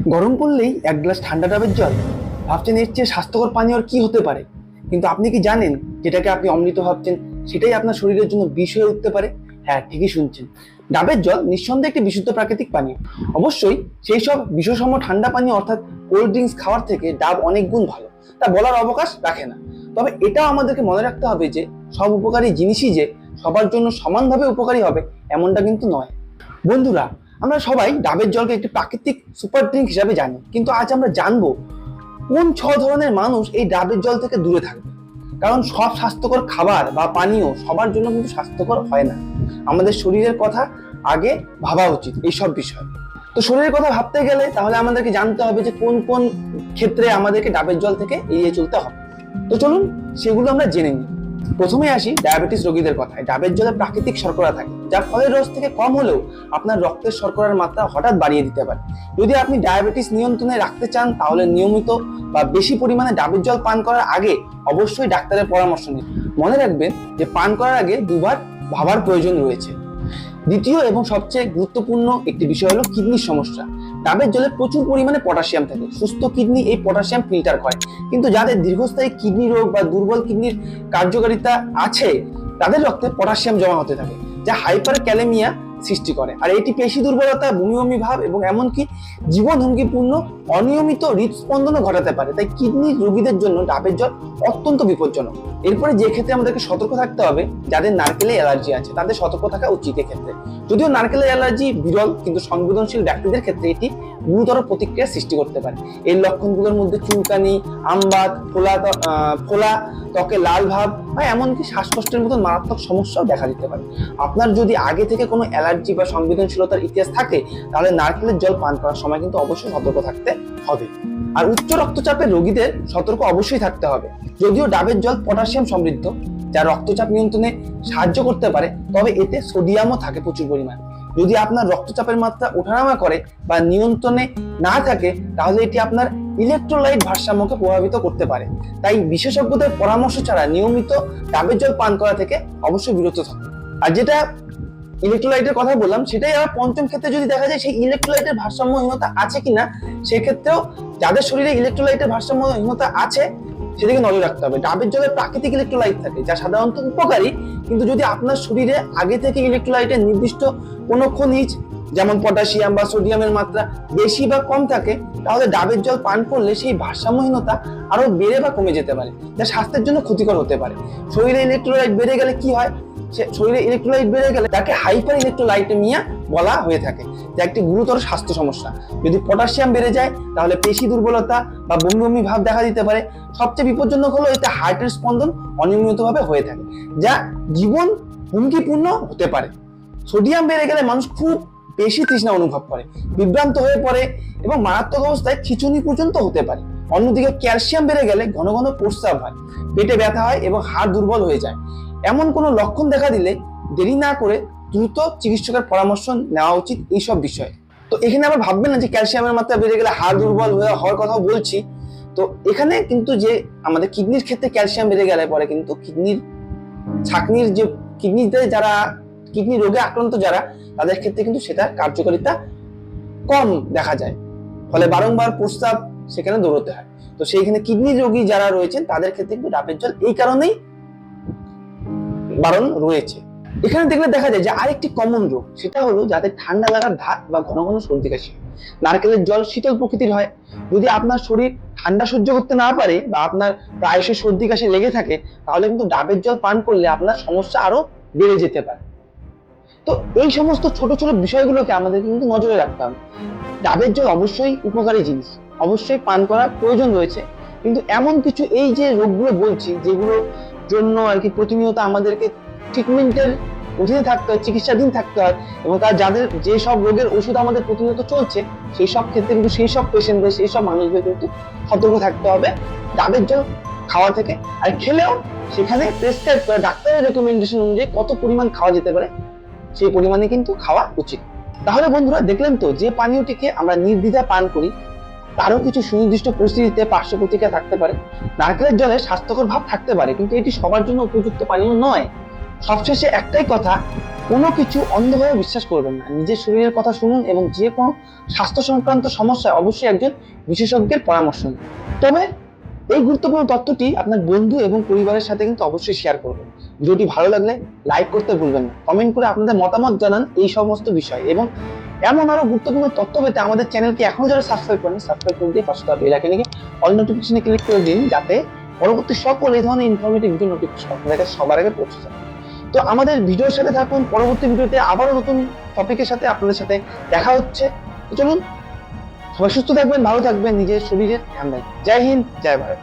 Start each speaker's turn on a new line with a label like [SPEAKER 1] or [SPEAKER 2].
[SPEAKER 1] গরম পড়লেই এক গ্লাস ঠান্ডা ডাবের জল। ভাবছেন এর চেয়ে স্বাস্থ্যকর পানীয় আর কি হতে পারে? কিন্তু আপনি কি জানেন যেটাকে আপনি অমৃত ভাবছেন? সেটাই আপনার শরীরের জন্য বিষ হয়ে উঠতে পারে? হ্যাঁ ঠিকই শুনছেন। ডাবের জল নিঃসন্দেহে একটি বিশুদ্ধ প্রাকৃতিক পানীয় অবশ্যই সেই সব বিষসম ঠান্ডা পানীয় অর্থাৎ কোল্ড ড্রিঙ্কস খাওয়ার থেকে ডাব অনেক গুণ ভালো। তা বলার অবকাশ রাখে না। তবে এটাও আমাদেরকে মনে রাখতে হবে যে, সব উপকারী জিনিসই যে সবার জন্য সমানভাবে উপকারী হবে, এমনটা কিন্তু নয়। বন্ধুরা আমরা সবাই ডাবের জলকে একটি প্রাকৃতিক সুপার ড্রিঙ্ক হিসাবে জানি। কিন্তু আজ আমরা জানব কোন ছ ধরনের মানুষ এই ডাবের জল থেকে দূরে থাকবে? কারণ সব স্বাস্থ্যকর খাবার বা পানীয় সবার জন্য কিন্তু স্বাস্থ্যকর হয় না। আমাদের শরীরের কথা আগে ভাবা উচিত এইসব বিষয়। তো শরীরের কথা ভাবতে গেলে তাহলে আমাদেরকে জানতে হবে যে কোন কোন ক্ষেত্রে আমাদেরকে ডাবের জল থেকে এড়িয়ে চলতে হবে। তো চলুন সেগুলো আমরা জেনে নিই। প্রথমে আসি ডায়াবেটিস রোগীদের কথায়। ডাবের জলে প্রাকৃতিক শর্করা থাকে যা ফলের রস থেকে কম হলেও আপনার রক্তের শর্করার মাত্রা হঠাৎ বাড়িয়ে দিতে পারে। যদি আপনি ডায়াবেটিস নিয়ন্ত্রণে রাখতে চান, তাহলে নিয়মিত বা বেশি পরিমাণে ডাবের জল পান করার আগে অবশ্যই ডাক্তারের পরামর্শ নিন। মনে রাখবেন যে পান করার আগে দুবার ভাবার প্রয়োজন রয়েছে। দ্বিতীয় এবং সবচেয়ে গুরুত্বপূর্ণ একটি বিষয় হলো কিডনির সমস্যা। ডাবের জলে প্রচুর পরিমাণে পটাশিয়াম থাকে। সুস্থ কিডনি এই পটাশিয়াম ফিল্টার করে কিন্তু যাদের দীর্ঘস্থায়ী কিডনি রোগ বা দুর্বল কিডনির কার্যকারিতা আছে, তাদের রক্তে পটাশিয়াম জমা হতে থাকে, যা হাইপার ক্যালেমিয়া সৃষ্টি করে। আর এটি পেশি দুর্বলতা বমি ভাব এবং এমনকি জীবন হুমকিপূর্ণ, অনিয়মিত হৃদস্পন্দনও ঘটাতে পারে। তাই কিডনি রোগীদের জন্য ডাবের জল অত্যন্ত বিপজ্জনক। এরপরে যে ক্ষেত্রে আমাদেরকে সতর্ক থাকতে হবে, যাদের নারকেলে অ্যালার্জি আছে, তাদের সতর্ক থাকা উচিত এক্ষেত্রে। যদিও নারকেলের অ্যালার্জি বিরল, কিন্তু সংবেদনশীল ব্যক্তিদের ক্ষেত্রে এটি গুরুতর প্রতিক্রিয়া সৃষ্টি করতে পারে। এর লক্ষণগুলোর মধ্যে চুলকানি আমবাত ফোলা ফোলা ত্বকে লাল ভাব বা এমনকি শ্বাসকষ্টের মতন মারাত্মক সমস্যাও দেখা দিতে পারে। আপনার যদি আগে থেকে কোনো অ্যালার্জি বা সংবেদনশীলতার ইতিহাস থাকে, তাহলে নারকেলের জল পান করার সময় কিন্তু অবশ্যই সতর্ক থাকতে হবে। আর উচ্চ রক্তচাপের রোগীদের সতর্ক অবশ্যই থাকতে হবে। যদিও ডাবের জল পটাশিয়াম সমৃদ্ধ, যা রক্তচাপ নিয়ন্ত্রণে সাহায্য করতে পারে, তবে এতে সোডিয়ামও থাকে প্রচুর পরিমাণে। যদি আপনার রক্তচাপের মাত্রা ওঠানামা করে বা নিয়ন্ত্রণে না থাকে, তাহলে এটি আপনার ইলেকট্রোলাইট ভারসাম্যকে প্রভাবিত করতে পারে। তাই বিশেষজ্ঞদের পরামর্শ ছাড়া নিয়মিত ডাবের জল পান করা থেকে অবশ্যই বিরত থাকুন। আর যেটা ইলেকট্রোলাইটের কথা বললাম, সেটাই আবার পঞ্চম ক্ষেত্রে যদি দেখা যায় সেই ইলেকট্রোলাইটের ভারসাম্যহীনতা আছে কিনা, সেক্ষেত্রেও যাদের শরীরে ইলেকট্রোলাইটের ভারসাম্যহীনতা আছে সেদিকে নজর রাখতে হবে। ডাবের জলে প্রাকৃতিক ইলেকট্রোলাইট থাকে, যা সাধারণত উপকারী, কিন্তু যদি আপনার শরীরে আগে থেকে ইলেকট্রোলাইটের নির্দিষ্ট কোনো খনিজ, যেমন পটাশিয়াম বা সোডিয়ামের মাত্রা বেশি বা কম থাকে, তাহলে ডাবের জল পান করলে সেই ভারসাম্যহীনতা আরও বেড়ে বা কমে যেতে পারে, যা স্বাস্থ্যের জন্য ক্ষতিকর হতে পারে। শরীরে ইলেকট্রোলাইট বেড়ে গেলে কি হয়? সে শরীরে ইলেকট্রোলাইট বেড়ে গেলে তাকে হাইপার ইলেকট্রোলাইটেমিয়া বলা হয়ে থাকে যা একটি গুরুতর স্বাস্থ্য সমস্যা। যদি পটাশিয়াম বেড়ে যায়, তাহলে পেশি দুর্বলতা বা বমি বমি ভাব দেখা দিতে পারে। সবচেয়ে বিপজ্জনক হলো এতে হার্টের স্পন্দন অনিয়মিতভাবে হয়ে থাকে, যা জীবন হুমকিপূর্ণ হতে পারে। সোডিয়াম বেড়ে গেলে মানুষ খুব বেশি তৃষ্ণা অনুভব করে, বিভ্রান্ত হয়ে পড়ে এবং মারাত্মক অবস্থায় খিচুনি পর্যন্ত হতে পারে। অন্যদিকে ক্যালসিয়াম বেড়ে গেলে ঘন ঘন প্রস্রাব হয়, পেটে ব্যথা হয় এবং হাড় দুর্বল হয়ে যায়। এমন কোনো লক্ষণ দেখা দিলে দেরি না করে দ্রুত চিকিৎসকের পরামর্শ নেওয়া উচিত এইসব বিষয়ে। তো এখানে আবার ভাববেন না যে ক্যালসিয়ামের মাত্রা বেড়ে গেলে হাড় দুর্বল হয়ে হওয়ার কথাও বলছি। তো এখানে কিন্তু যে আমাদের কিডনির ক্ষেত্রে ক্যালসিয়াম বেড়ে গেলে পরে কিন্তু কিডনির ছাকনির যে কিডনিতে যারা কিডনি রোগে আক্রান্ত যারা, তাদের ক্ষেত্রে কিন্তু সেটার কার্যকারিতা কম দেখা যায়। ফলে বারংবার প্রস্তাব সেখানে দৌড়তে হয়। তো সেইখানে কিডনি রোগী যারা রয়েছেন, তাদের ক্ষেত্রে কিন্তু ডাবের জল এই কারণেই বারণ রয়েছে। এখানে দেখলে দেখা যায় যে আরেকটি কমন রোগ, সেটা হলো যাদের ঠান্ডা লাগার ধাত বা ঘন ঘন সর্দি কাশি। নারকেলের জল শীতল প্রকৃতির হয়। যদি আপনার শরীর ঠান্ডা সহ্য করতে না পারে বা আপনার প্রায়শই সর্দি কাশি লেগে থাকে, তাহলে কিন্তু ডাবের জল পান করলে আপনার সমস্যা আরও বেড়ে যেতে পারে। তো এই সমস্ত ছোট ছোট বিষয়গুলোকে আমাদের কিন্তু নজরে রাখতে হবে। ডাবের জল অবশ্যই উপকারী জিনিস, অবশ্যই পান করার প্রয়োজন রয়েছে। কিন্তু এমন কিছু এই যে রোগগুলো বলছি, যেগুলোর জন্য আর কি প্রতিনিয়ত আমাদেরকে ট্রিটমেন্টের অধীনে থাকতে হয়, চিকিৎসাধীন থাকতে হয় এবং তার যাদের যে সব রোগের ওষুধ আমাদের প্রতিনিয়ত চলছে, সেই সব ক্ষেত্রে কিন্তু সেই সব পেশেন্টদের সেই সব মানুষদের কিন্তু সতর্ক থাকতে হবে। ডাবের জল খাওয়া থেকে আর খেলেও সেখানে প্রেসক্রাইব করা, ডাক্তারের রেকমেন্ডেশন অনুযায়ী কত পরিমাণ খাওয়া যেতে পারে, সেই পরিমাণে কিন্তু খাওয়া উচিত। তাহলে বন্ধুরা দেখলেন তো, যে পানীয়টিকে আমরা নির্দ্বিধায় পান করি, তারও কিছু সুনির্দিষ্ট পরিস্থিতিতে পার্শ্ব প্রতিক্রিয়া থাকতে পারে। নারকেলের জলে স্বাস্থ্যকর ভাব থাকতে পারে, কিন্তু এটি সবার জন্য উপযুক্ত পানীয় নয়। সবশেষে একটাই কথা, কোনো কিছু অন্ধভাবে বিশ্বাস করবেন না। নিজের শরীরের কথা শুনুন এবং যে কোনো স্বাস্থ্য সংক্রান্ত সমস্যায় অবশ্যই একজন বিশেষজ্ঞের পরামর্শ নিন। তবে এই গুরুত্বপূর্ণ তথ্যটি আপনার বন্ধু এবং পরিবারের সাথে কিন্তু অবশ্যই শেয়ার করবেন। ভিডিওটি ভালো লাগলে লাইক করতে ভুলবেন না। কমেন্ট করে আপনাদের মতামত জানান এই সমস্ত বিষয় এবং এমন আরও গুরুত্বপূর্ণ তথ্য পেতে আমাদের চ্যানেলটি এখনও যারা সাবস্ক্রাইব করেন সাবস্ক্রাইব করে দিয়ে পাশে থাকা বেল আইকনে অল নোটিফিকেশনে ক্লিক করে দিন যাতে পরবর্তী সকল এই ধরনের ইনফরমেটিভ ভিডিও নোটিফিকেশন আপনাদের সবার আগে পৌঁছে যায়। তো আমাদের ভিডিওর সাথে থাকুন, পরবর্তী ভিডিওতে আবারও নতুন টপিকের সাথে আপনাদের সাথে দেখা হচ্ছে। চলুন, সবাই সুস্থ থাকবেন, ভালো থাকবেন, নিজের শরীরের ধ্যান রাখবেন। জয় হিন্দ, জয় ভারত।